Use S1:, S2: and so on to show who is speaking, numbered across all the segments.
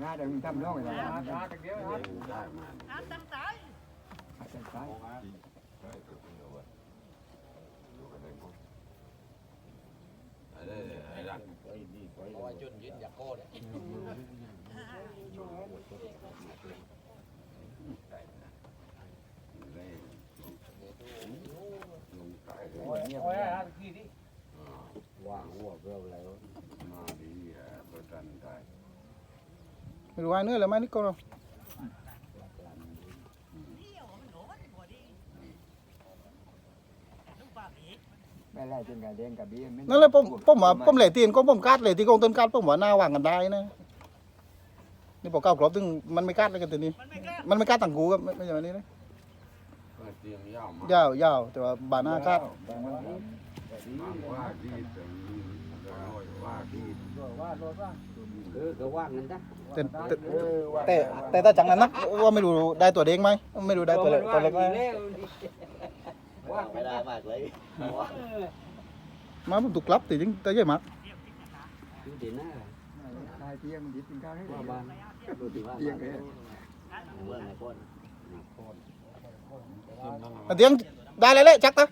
S1: Nga đừng tâm đó người ta. Đó đó. Ăn tăng tái. Ăn tăng
S2: tái. Ôi đấy. Đây.
S3: Đây. Đây. Đây. Đây. Đây. Đây.
S1: Đây. Đây. Đây. Đây. ะ
S4: เบี้
S1: ย
S5: นั่นแหละผมผมว่าผมเหลตีนก็ผมกัดเหลตีกองต้นกัดผมว่าหน้าวางกันได้นะนี่พอเก้ากรอบถึงมันไม่กัดเลยกันตัวนี้
S3: มันไม่กล้า
S5: มันไม่กัดต่างกูครับไม่ไม่ใช่แบบนี้นะ
S2: ก็เตียงยาวมาก
S5: ยาวยาวแต่ว่าบาหน้ากัด
S1: บางวัน
S2: มา กว่าที่ถึงน้อยว่าที่
S4: เออก็ว่างนั่นจ้ะ
S5: แต่แต่แต่แต่ถ้าจังนั้นนักว่าไม่รู้ได้ตัวเด้งไหมไม่รู้ได้ตัวเล็กตัวเล็กไหม
S4: ว่างไม่ได้มากเลย
S5: มาผมถูกกลับแต่จริงแต่ใหญ่มาก
S4: ดูดีนะ
S1: ชายเตี้ยมันยึดกินข้าวให้
S4: ว่าบ้านดูดีว่า
S1: เตี้ยเลย
S4: เมื่อไหร่คน
S5: แต่เตียงได้เลยแหละจักตะ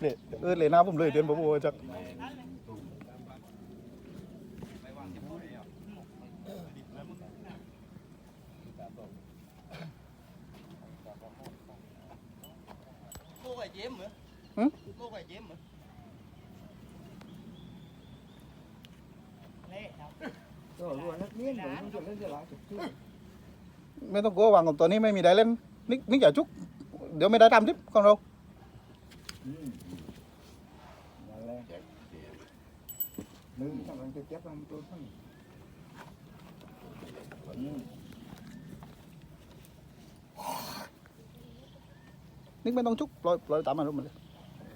S5: เลยเออเลยหน้าผมเลยเตียนผมโอ้จัก
S3: โก้ไอ้เจมเหรอโก้ไอ้เจมเหรอเละครับ
S1: ตัวรัวนักเลี้ยงผมจะเล่นจะหลายจุดที่
S5: ไม่ต้องกลัววางของตัวนี้ไม่มีได้เล่นนิกนิกอย่าจุก เดี๋ยวไม่ได้ทำทิปของเรา
S1: นั่นแหละ
S2: แจ็คเตียง
S1: ลืมทำมันจะเจ็บมันตัวทั้ง
S5: นิกไม่ต้องจุกปล่อยปล่อยตามมันลงมาเลย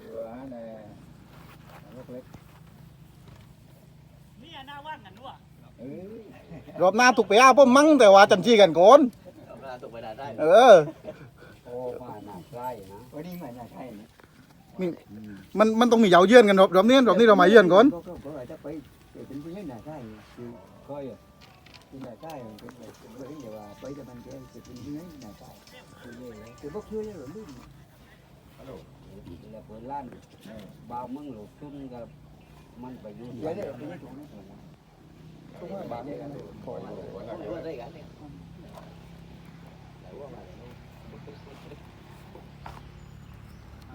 S1: ตัวนี่เล็ก
S3: นี่หน้าว่างกันด้วย
S1: เออ
S5: รอบหน้าถูกไปอ้าผมมั่งแต่ว่าจันทีกันก่อน
S4: ทำงานตกไปได้ได้
S5: เออ
S4: โอ้ มาหนักใกล้นะ
S1: วันนี้มันจะใช่
S5: มันมันต้องมีเหยาเยื่อนกันรอบรอบนี้รอบนี้เรามาเยื่อนก่อน
S1: ก็ก็จะไปเป็นผู้ใหญ่หน้าใช่คือก้อยอะคือหน้าใช่เป็นแบบเป็นเดี๋ยวว่าไปจะมันจะเป็นผู้ใหญ่หน้าใช่คือเลยคือพวกช่วยเลยหรือไม่
S4: แล้วเปิดร้านบ่าวมึงหลุดชุ่มกับมันไปยุ่ง
S1: เดี๋ยวเดี๋ยวไปยี่ถูกนะทุกคนบางเนี่ยกันคอย
S4: รู้ได้กันเนี่ย
S1: มันคือรู้ว่าเดี๋ยวไปจะมันแก่กันผู้ใหญ่หน้าใช่
S3: เ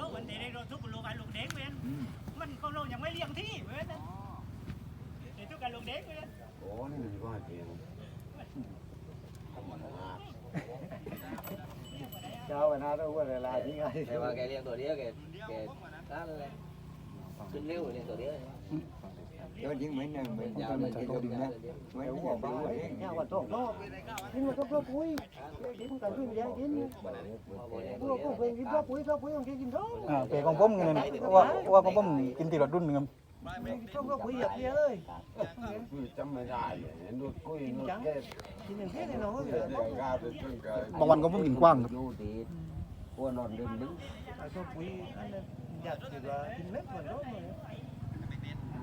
S3: ราวันเด็กเราทุกคนลูกไอ้ลูกเด็กเว้นมันก็เรายังไม่เลี้ยงที่เว้นนะเด็กทุกการลูกเด็กเว้น
S2: โอ้นี่มันก็เตียง
S1: เจ้าวันนั้นเราว่าเวลาที่ไง
S4: แต่ว่าแกเลี้ยงตัวเดียวแกแกนั่นเลยขึ้นเร็วเลี้ยงตัวเดียว
S1: เดี๋ยวยิงเหมือนหนึ่งเหมือนคนมันจะดึงนะไม่รู้ว่าบ้าเอง
S6: nhà hoạt động đó nhưng mà có bữa cuối đến cả chuyên gia đến bữa cuối về cái bữa cuối bữa cuối ông kia kim đó
S5: อ่าเปของผมกันนะว่าว่าของผมกินตีรถรุ่นหนึงครับ
S6: trong bữa cuối giờ kia ơi
S2: คือจำไม่ได้เลยนุดกุ้ยนุดแก่
S6: thì mình biết thì nó
S2: เดี๋ยวกล้าไปจนกัน
S5: บางวันของผมกินกว้างครับ
S4: ดูดีพวนอนดึงดึง
S6: ต้อ
S1: งปุ๋ยวลูกกูย่ำนะว่ากกูยังหวาน
S6: mua cái tôi muốn để nó
S5: มันวิชาดีกัน
S2: อ้ทำไมเราคุยมีตาเลยดักมีรถมีมีอะไรเจ้าอะไรมี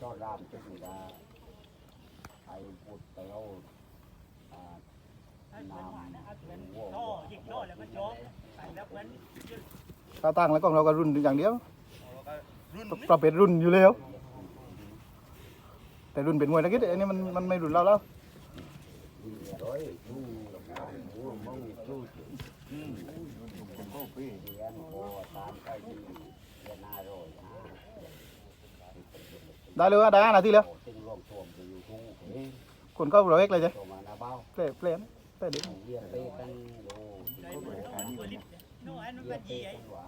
S5: ไป
S4: ทอดรามจุดนี้ละไปพูดไปเอาน้ำวัว
S3: ท่อยิงท่อแล้วก็โจ๊กใส่แล้วเว้น
S5: ตาตั้งแล้วกล้องเราก็รุ่นอย่างเดียวประเภทรุ่นอยู่แล้ว แต่รุ่นเป็นมวยตะกี้อันนี้มันมันไม่รุ่นเราแล้ว
S2: ร้อยดูหัวมึงดู
S1: ก็ปี
S4: เลี้ยงโคตามไปที่เรียนนาโรยนะ
S5: ได้เลยว่าได้ห้านาทีแล้ว
S4: ซึ่งรวมทวมจะอยู่ทุ่ง
S5: คคนก็เราเอกเลยจ้ะ
S4: ตัวมาหน้าเบ้า
S5: เปล่เปล่เปล่เด็ก
S4: เยี่ยเปกันโอ้
S3: ได้หมดตัวลิฟต์โน่อันนั้นมันยี่ไอ้
S4: ว่า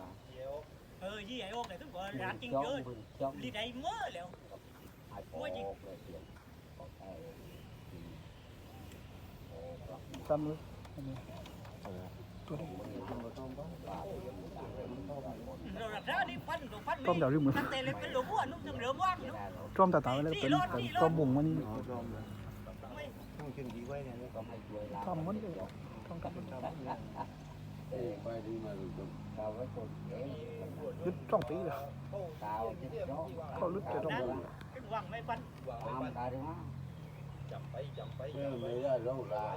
S3: เออยี่ไอ้โอ๊กเลยทุกคนร้านจริง
S4: จ้อง
S3: เกิน
S4: มึงจ้อง
S3: ลิฟต์ไอ้เมื่อแล้ว
S4: หายปอกเลยเสียงปอกได้
S5: ซ้ำเลยอันนี้ตัวนี้
S3: เรารับได้นี่ฟันตัวฟัน
S5: ต้ มเดี๋ยวริมมือ
S3: ตั้งแต่เล็กเป็นหลวงพ่อนุ่มถึงเหลือว่าง
S5: ต้มตาตาแล้วเป็นต้มบุ่งมันนี่
S6: ต้องเชิงดีไว้เนี่ย
S4: ก็ให้ช่วยลา
S5: ต้มมันเลยต้มกับ
S2: เออไปดีมาดูดู
S4: กาวไว้คนเอง
S5: ยึดจ้องปีเลย
S4: กาวที่จ้อง
S5: เขาลึกจะต้อง
S3: วางไม่ฟัน
S4: ตามกาวดีมั้ง
S2: เออไม่ได้ร้องราย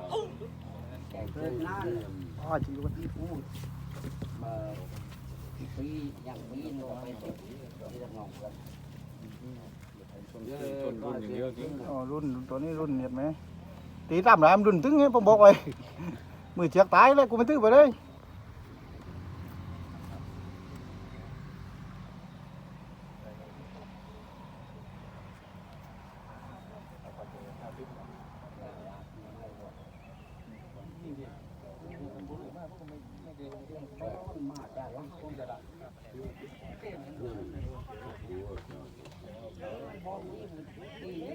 S4: แกเกินนั่น
S5: อ๋อจริงด้วย
S4: ที่พูดมา ปีอย่างปีนึงไปสุดที่ทำงานกัน
S2: เยอะคนรุ่นอย่างเดียวจริง
S5: อ๋อรุ่นตัวนี้รุ่นเห็นไหมตีตามหลามันรุ่นตึ้งไงผมบอกไว้มือเจียกตายเลยกูไม่ตื้อไปเลย
S4: มาได้แล้วคงจะได้ ปีนี้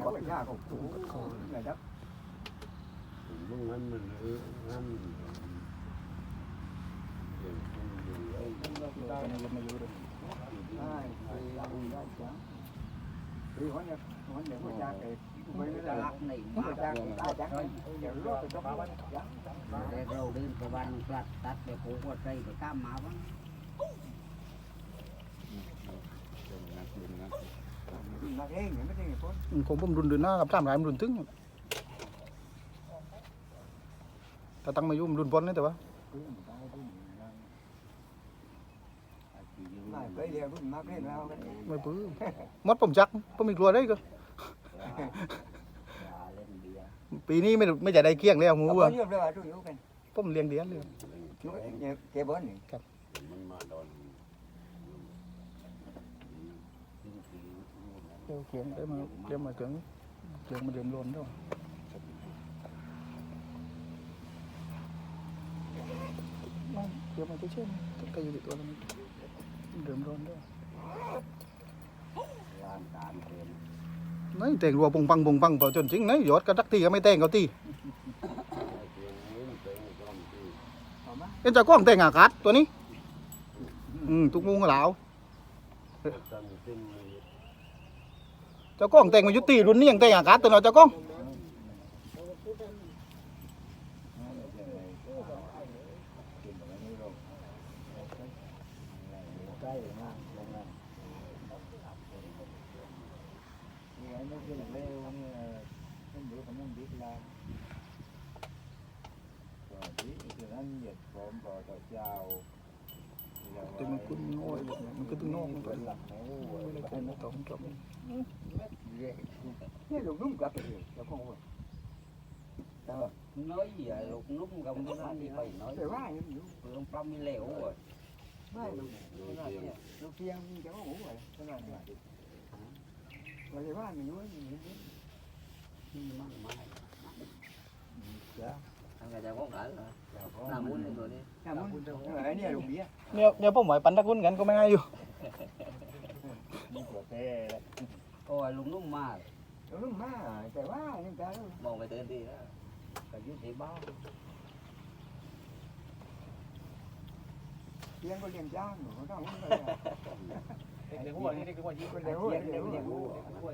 S1: เขาไปยากเขาถูกไหนครับ
S2: มึงงั้นมันเอองั้น
S5: ตอนนี้ยังไม่อยู่เลย
S1: ใช่ใช่ได้จ้ะคือคนเนี่ยคนเนี่ยผู้ชายเอกไม่ได้
S4: จะ
S1: รั
S4: รั
S1: ก
S4: กใน
S1: ผู้
S4: บ้าน
S1: ชายตายจังเดี๋ยวรถไปต้องวันจัง
S4: เราเดินไปบ้านกลัดตัดไปผูกว่าใจไปข้ามมาบ้าง
S1: มาเองไม่ใช่คน
S5: ผมผมรุนเดินหน้ากับตามหลายมันรุนตึ้งแต่ตั้งมายุ่มรุนบอลนี่แต่ว่า
S1: มา ไปเรียนรุ่นมาเล่นแล้วกัน
S5: ไม่ปื้มมดผมจักผมมีกลัวได้ก็
S4: อย่าเล่นเบียร์
S5: ปีนี้ไม่ไม่จะได้เกี้ยงแล้วหมู
S1: เอา
S5: วัว
S1: เยอะเลยทุกยุกัน
S5: ผมเลี้ยงเดียนเลย
S1: ยุกเนี่ยเก็บเบิ้ลนี่
S2: มันมาโดน
S5: เดี๋ยวเกี้ยงได้มาเกี้ยงมาถึงเกี้ยงมาเดิมล้นด้วยเกี้ยงมาเช่นก็อยู่ที่ตัวนั้น เดิมล้นด้วย
S4: ร้านการเต็ม
S5: นี่แต่งรัวปงปังปงปังพอจนจริงนี่ยอดก็ทักทีก็ไม่แต่งเขาตี
S2: ไอ้เสียงนี้มันเป็นกล้องที่
S1: เอามา
S5: เอ็นจะกล้องแต่งอากาศตัวนี้ อืมทุกมุงก็เหลา
S2: ตั้งซึ่ง
S5: เจ้ากล้องแต่งมายุติรุ่นนี้ยังแต่งอากาศตัวเราเจ้ากล้อง
S1: ใกล้มากลงมาเนี่ยไม่ใช่เร็วเนี่ยมันอยู่กับมันดิบแล้วก็ดิคือนั้นเหยียดผมพอต่อเจ้า
S5: แต่มันขึ้นโง่เลยมันขึ้นตึงโง่มันไป
S1: หลักโอ้
S5: ไม่ได้เป็นต้องจบ
S1: เนี่ยลูกนุ่มกลับไปเลยแล้วคงว่า
S4: nói gì à lục nút gầm cái đó đi phải nói
S1: แต่ว่ายังอยู่
S4: lông plong đi lẻo rồi
S1: ไม่ลูกลูกเพียงจะว่าหูอะไรขนาดนี้เราจะว่ามันยุ่งอย่างนี้
S4: ที่มั่งไม้
S6: ทางการจะป้องกันเหรอน้ำมุ้นในตัวนี้
S1: ถ้ามึงไอ้เนี่ยลูกเบี้ย
S5: เนี่ยเนี่ยผมไหวปันตะกุนกันก็ไม่ง่ายอยู่
S4: โอ้ยลุงนุ่มมาก
S1: ลูกมาแต่ว่านี่กา
S6: มองไปเตือนดีแล้ว
S4: ก็อยุ่ที่บ้าน
S1: เลี้ยงก็เลี้ยงจ้างหนูเขาต้องเลย
S5: เด็กหัวนี่เด็กหัวยี่
S1: คนเดียวเลี้ยงเลี้ยง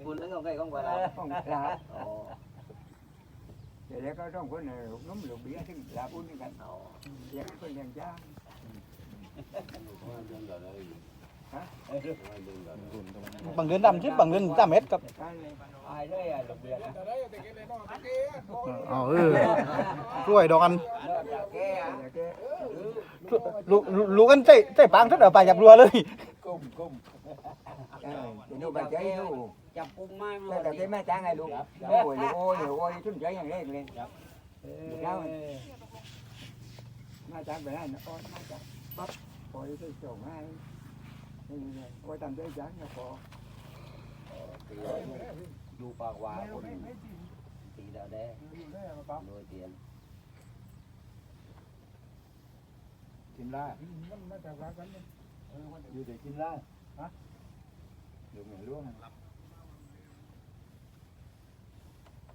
S6: คุณนึกเอาไงของไปแล้ว
S1: ต้องลา
S6: อ๋ อ
S1: เดี๋ยวก็ต้องคนลูกน้ำลูกเบี้ยถึงลาบุญกัน
S6: อ๋อ
S1: เลี้ยงคนเลี้ยงจ้าง
S5: บางเดือนดำชิดบางเดือนดำเม็ดค รับ
S1: การเลย
S4: อายเลยอะลูกเบียร์
S5: อ๋อเออกล้วยดอกอัน
S4: เลิกจากแกอะ
S1: เดี๋ยวแก
S5: ลูลูกกันใจใจปางทัดเดือไปจับรัวเลย
S4: กุ้มกุ้ม
S1: เดี๋ยวดูไปใจลูก
S4: จับกุ้งไม้มา
S1: แต่แต่แม่จ้างไงลูกโอ้ยโอ้ยโอ้ยทุ่มใจอย่างเล็กเลยมาจ้างไปได้นะอ้อนมาจ้างปั๊บปล่อยไปส่งให้นี่เลยโอ้ยทำได้จ้างนะพอ
S4: อยู่ปากหวาคนตีดาวแดงโดยเตียน
S5: กินได้ อยู่แต่กินได้ฮะอยู่เหมือนล่วง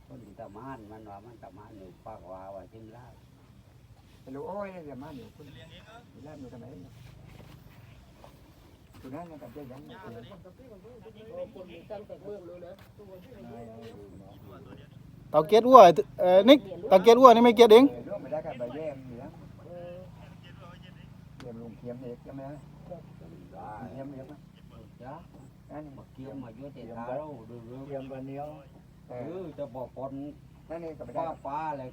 S4: คนตะมานมันว่ามันตะมานอยู่ปากหวาว่าจิ้มลาบ
S1: แต่ลูกโอ้ยเดี๋ยวมาเดี๋ยวคุณแลบมือทำไมคุณนั่นกับใจยังไม่เป็น
S5: เตาเกียดวัวเอ่อนิกเตาเกียดวัวนี่ไม่เกียดเอง
S1: ร่วมไปได้กับใบแยมเหลืองเยี่ยมลุงเทียมเอกใช่ไหม เทียมเอกไหม
S4: จ้า
S1: นั่น
S4: มาเกี่ยวมาอยู่ที่ตาเราดูดู
S1: เทียมวันนี้
S4: เออจะบอกคน
S1: นั่นนี่กับไปได้
S4: ป้าป้าอะไร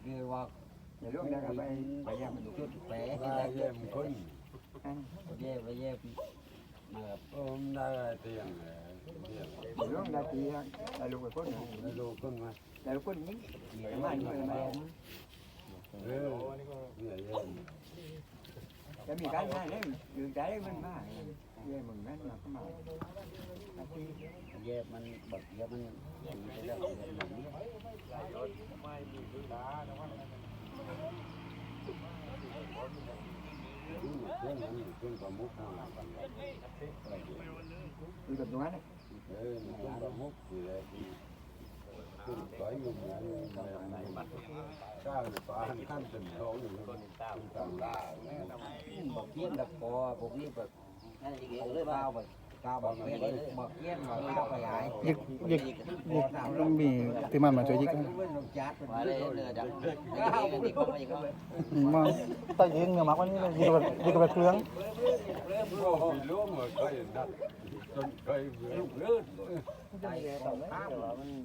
S4: คือว่า
S1: เดี๋ยวร่วมได้กับใบใบแยม
S4: จุดแผล
S2: ได้เยี่ยมคน
S4: เย่ไปเย่มา
S2: โอ้มได้เตียงเยี่ยม
S1: เดี๋ยวร่วมได้ทีได้ลูกไปคนหนึ่ง
S2: ได้ดูคนมา
S1: ได้ลูกคนนี้
S4: เกี่ยว
S1: แต่
S4: มา
S1: ว่า
S4: อ
S1: นี่
S4: ยู่
S1: ไม่
S4: แล้
S1: ได้
S4: ว
S2: เออเนี่ยเยี่ยม
S1: จะมีการได้เลยยืนใจมันมากเยี่ยมมึงนั่นมาเข้ามา
S4: เย่มันบักเย่มันตีไปแล้วแบบนี้
S2: เพื่อนนั้นเพื่อนประมุขมา
S1: อยู่กับตรงนั้น
S2: เออเพื่อนประมุขคืออะไร ที่เพื่อนสวยอยู่เหมือนก้าวฟ้าขั้นเป็นโถอยู่คนต่างล่า
S4: บักเกี้ยนแบบพอพวกนี้แบบนั่นอีกเรื่องก้าวไป ก้าบักเกี้ยนบักเกี้ยนว่าก้าวไปหาย
S5: ยิกยิกยิกต้องมีที่มันมาช่วยยิก
S6: มาเลยเนื้อดำไอ้ที่นี่ก็ไม่ก็
S5: อืมมาต้ยิงเนื้อหมักวันนี้เลยยิกับยิงกับเครื่อง
S2: โอ้โหรู้หมดเคยนัดจนเคยลูกเลือด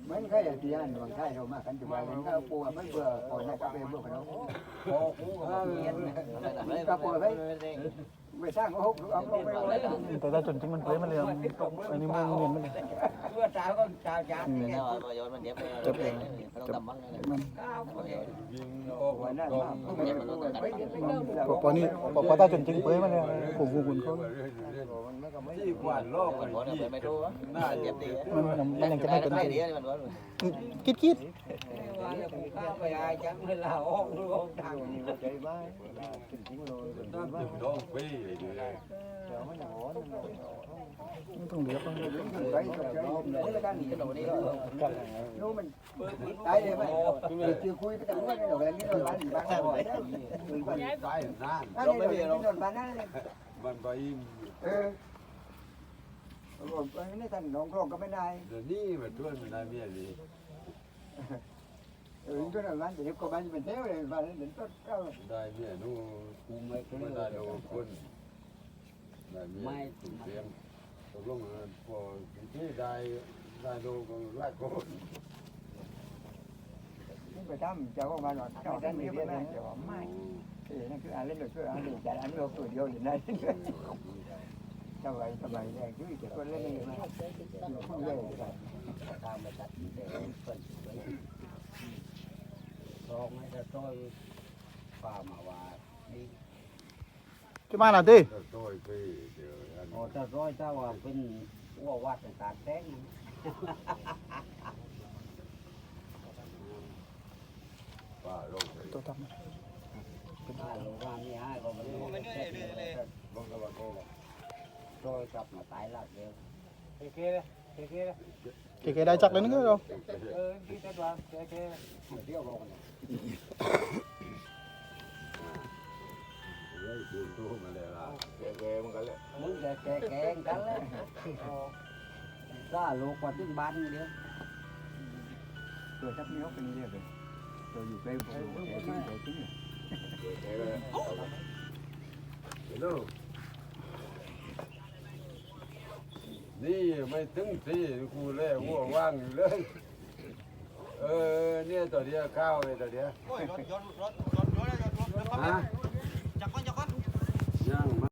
S1: มันก็อย่างที่อันบางท่ายเรามากันจุบันนี้ก็ปัวไม่เบื่อก่อนนะก็ไปเบื่อเขา
S4: พอคู่กับบักเกี้ยน
S1: ก็ปัวไป ไปสร้างโอ้โหเอาลงไป
S5: แต่ถ้าจนจริงมันเปรี้ยมันเลยอันนี้มันเนียนมันเลย
S4: เพื่อจ้าก็จ้าจัด
S6: เนี่ยมาโยนมันเดี๋ยวไปต้องทำบ้างเลย
S5: มัน
S2: โอ้โห
S1: นนั้นปเดี๋ยว
S5: พอนี่พอพอถ้าจนจริงเปรี้ยมันเลยผมกูคุณเขา
S2: ที่กวาดโลก
S6: มั
S2: นน
S6: บอกเนี่ยไม่รู้น่าเจ็บดี
S5: มันมันมันยังจะไม่เป็น
S6: ไม่ดีมันบอก
S5: คิดคิด
S4: ว่าจะก้าไปหายจังเลยลาออกดูออกทาง
S1: นี่ว่าใจบ้างจริงเลย
S2: ต้องติดโดนปีเลย
S1: เดี๋ยวมันหอน
S5: ไม่ต้องเลี้ยง
S1: ไปกับใจนี่แล้วกันนี่
S6: จะโดนนี่ก็
S1: รู้มันตายเลยไหมคือคุยไปแต่ว่าเราแบบนี้เราบ้านบ้านบ่อย
S2: ตายนาน
S1: อันนี้เราโดนบ้านนั่นเลย
S2: มันไป
S1: เออผมไม่ได้ท่านน้องครองก็ไม่ได้
S2: เดี๋ยวนี้มันช่วยมันได้เมียดี
S1: เออก็นั่นบ้านเดี๋ยวก็บ้านเป็นเท่าเลยบ้านเดี๋ยวต้นก็
S2: ได้เมียนู่
S4: กูไม่เค
S2: ไม่ได้ดูคน ได้เมียถูกเตรียมตกลงพอที่ได้ได้ดูก็ไล่คน
S1: ไปทำเจ้าของบ้านหรอกเจ้าท่านไม่ได้เจ้าไม่เออนั่นคืออันเล่นโดยช่วยอันเล่นแต่อันเราตัวเดียวอยู่นั่นสบายสบายแรงคือจะคนเล่นนี่นะผู้เล่น
S4: ตามไปตัดแต่เพิ่นไว้รองให้จะต้อยฝ่ามาว่าดี
S5: จะมาหน่ะดิ
S2: จะต้อย ปีเดี๋ยวอัน
S4: โอ้ถ้าร้อยถ้าว่าเป็นว่าวัดในตาแดง
S2: ป้าลงไป
S5: ตัวทำ
S4: ห้าโลห้านี่ห้าก็ไม่ได้ไม่ได้เลย
S2: ลงกระบะเลย
S4: โดยกลับมาตายหลักเดียว
S6: เก๋ๆเลยเก๋ๆเลย
S5: เก๋ๆได้จักเลยนึงเรา
S6: เออดีแต่ว่าเก๋
S4: เที่ยวลงเนี่ย
S2: เฮ้ยดูดูมาเลยล่ะ มึ
S4: งจะแกแกงกันเลยถ้าลูกกว่าถึงบ้านเดียว
S1: ตัวทับนิ้วเป็นเรื่องเลยตัวอยู่ใกล้ผมแต่ที่แต่ที่
S2: แกๆเลยดูนี่ไม่ถึงที่กูเล่หัวว่างอยู่เลย เออเนี่ยตัวเดียวข้าวเลยตัวเดียว
S3: โอ้ยรถรถรถรถรถรถรถ
S2: ฮะ